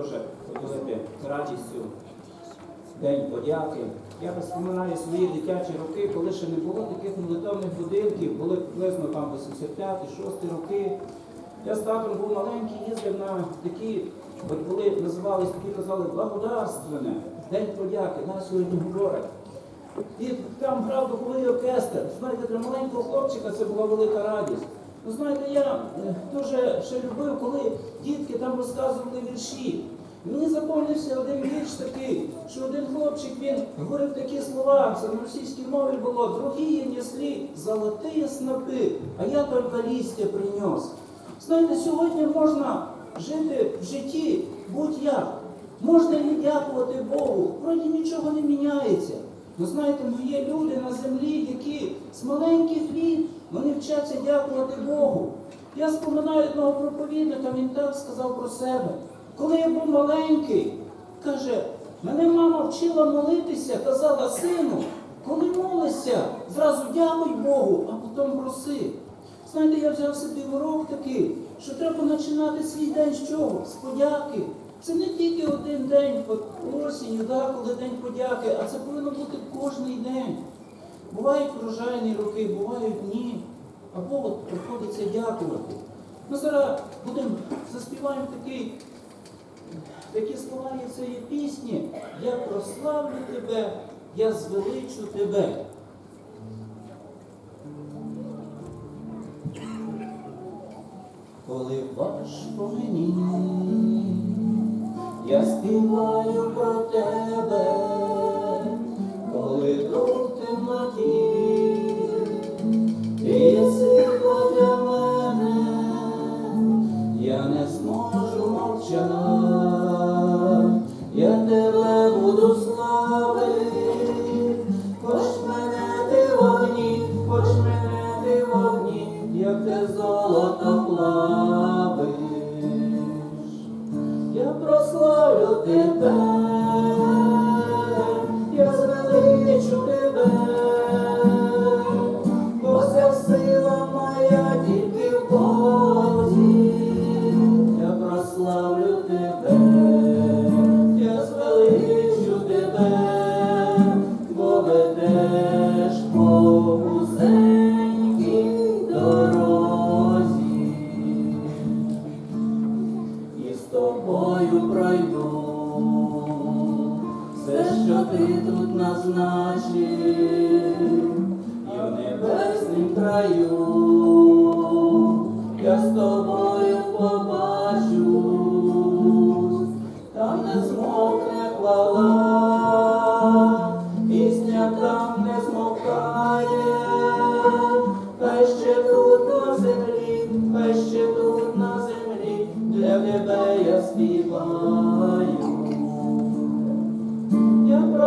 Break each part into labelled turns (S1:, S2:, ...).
S1: теж поділити радістю День подяки. Я вспоминаю свої дитячі роки, коли ще не було таких молитовних будинків, були приблизно там 85-6 роки. Я з татом був маленький, їздив на такі, от були, називались такі, казали, благодарственне, День подяки, нас сьогодні говорять. І там грав духовий оркестр. Знаєте, для маленького хлопчика це була велика радість. Ну, знаєте, я е, дуже ще любив, коли дітки там розказували вірші. Мені запомнився один вірш такий, що один хлопчик він говорив такі слова, це на російській мові було, другие несли золотые снопи, а я только листья принес. Знаєте, сьогодні можна жити в житті будь-як. Можна не дякувати Богу, вроді нічого не міняється. Ну знаєте, є люди на землі, які з маленьких літ вони вчаться дякувати Богу. Я споминаю одного проповідника, він так сказав про себе. Коли я був маленький, каже, мене мама вчила молитися, казала, сину, коли молишся, зразу дякуй Богу, а потім проси. Знаєте, я взяв собі урок такий, що треба починати свій день з чого? З подяки. Це не тільки один день осінню, да, коли день подяки, а це повинно бути кожний день. Бувають врожайні роки, бувають дні. Або от приходиться дякувати. Ми зараз будемо заспіваємо такий, такі слова є цієї пісні. Я прославлю тебе, я звеличу тебе. Коли важко мені, я співаю те золото плавиш. Я прославлю тебе, тут назначив, і в небеснім краю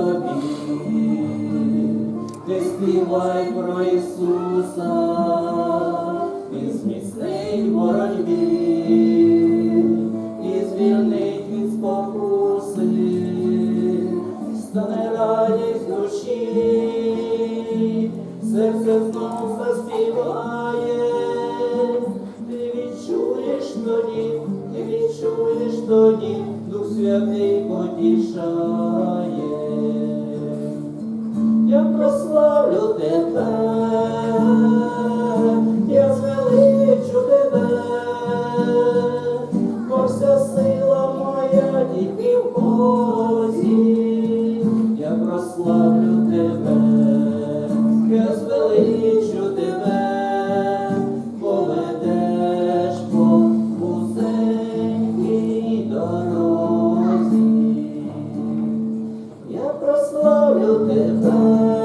S1: тобі, ти співай про Ісуса, Він зміцнить в боротьбі Бозі. Я прославлю тебе, я звеличу тебе, поведеш по вузенькій дорозі. Я прославлю тебе,